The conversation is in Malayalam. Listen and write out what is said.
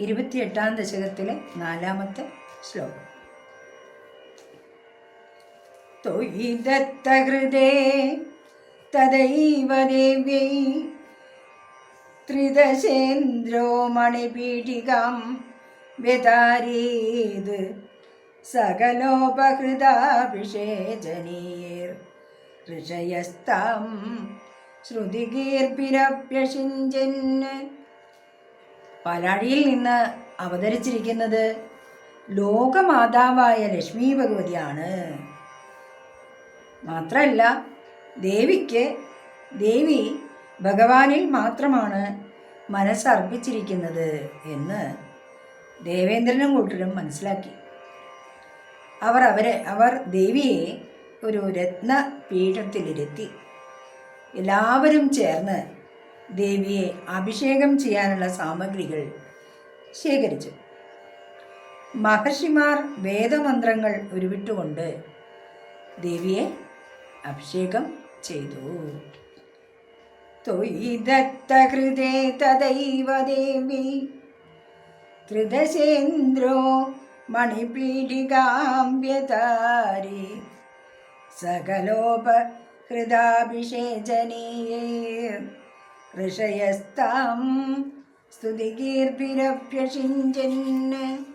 ഇരുപത്തിയെട്ടാം ദശകത്തിലെ നാലാമത്തെ ശ്ലോകം. തൊയി ദത്തഹൃദേ തദൈവ ദേവ്യൈ ത്രിദശേന്ദ്രോ മണിപീഠികം വ്യതാരീത് സകലോപഹൃതാഭിഷേചനീയർ ഋഷയസ്തം ശ്രുതികീർഭിരഭ്യഷിഞ്ചന് പാലാഴിയിൽ നിന്ന് അവതരിച്ചിരിക്കുന്നത് ലോകമാതാവായ ലക്ഷ്മി ഭഗവതിയാണ്. മാത്രമല്ല ദേവിക്ക് ദേവി ഭഗവാനിൽ മാത്രമാണ് മനസ്സർപ്പിച്ചിരിക്കുന്നത് എന്ന് ദേവേന്ദ്രനും കൂട്ടരും മനസ്സിലാക്കി. അവർ അവരെ അവർ ദേവിയെ ഒരു രത്ന പീഠത്തിലിരുത്തി എല്ലാവരും ചേർന്ന് ദേവിയെ അഭിഷേകം ചെയ്യാനുള്ള സാമഗ്രികൾ ശേഖരിച്ചു. മഹർഷിമാർ വേദമന്ത്രങ്ങൾ ഉരുവിട്ടുകൊണ്ട് ദേവിയെ അഭിഷേകം ചെയ്തു. തൊയി ദത്തഹൃദേ തദൈവ ദേവി ത്രിദശേന്ദ്രോ മണിപീഠികാംബ്യതാരി സകലോപഹൃതാഭിഷേചനീയേ. ഋഷയസ്താം സ്തുതികീർഭിരഭ്യഷിഞ്ചन्